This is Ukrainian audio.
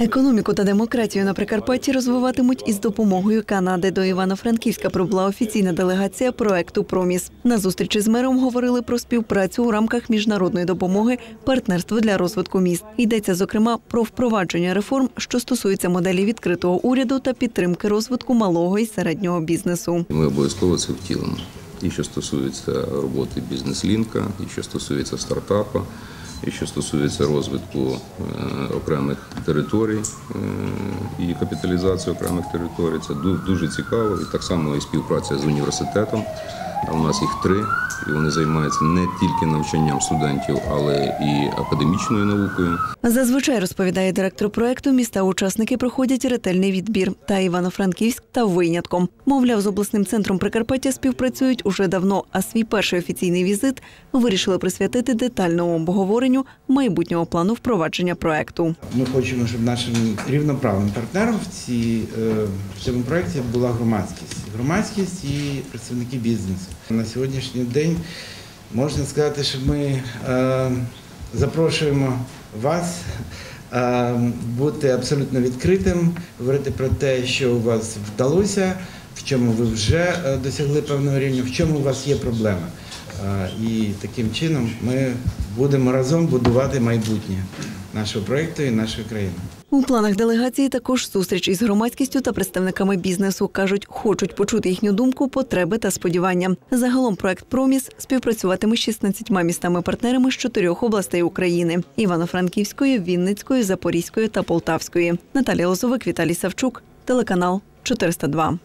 Економіку та демократію на Прикарпатті розвиватимуть із допомогою Канади. До Івано-Франківська прибула офіційна делегація проекту Проміс. На зустрічі з мером говорили про співпрацю у рамках міжнародної допомоги, партнерство для розвитку міст. Йдеться зокрема про впровадження реформ, що стосуються моделі відкритого уряду та підтримки розвитку малого і середнього бізнесу. Ми обов'язково це втілимо. І що стосується роботи бізнес-лінка, і що стосується стартапа, і що стосується розвитку е, окремих територій е, і капіталізації окремих територій. Це ду- дуже цікаво. І так само і співпраця з університетом. А у нас їх три, і вони займаються не тільки навчанням студентів, але і академічною наукою. Зазвичай розповідає директор проекту. Міста-учасники проходять ретельний відбір. Та Івано-Франківськ та винятком. Мовляв, з обласним центром Прикарпаття співпрацюють уже давно. А свій перший офіційний візит вирішили присвятити детальному обговоренню майбутнього плану впровадження проекту. Ми хочемо, щоб нашим рівноправним партнером в, цій, е, в цьому проєкті була громадськість. Громадськість і представники бізнесу. На сьогоднішній день можна сказати, що ми е, запрошуємо вас е, бути абсолютно відкритим, говорити про те, що у вас вдалося, в чому ви вже е, досягли певного рівня, в чому у вас є проблеми. І таким чином ми будемо разом будувати майбутнє нашого проєкту і нашої країни. У планах делегації також зустріч із громадськістю та представниками бізнесу. кажуть, хочуть почути їхню думку, потреби та сподівання. Загалом проект Проміс співпрацюватиме з 16 містами-партнерами з чотирьох областей України: Івано-Франківської, Вінницької, Запорізької та Полтавської. Наталія Лозовик, Віталій Савчук, телеканал 402.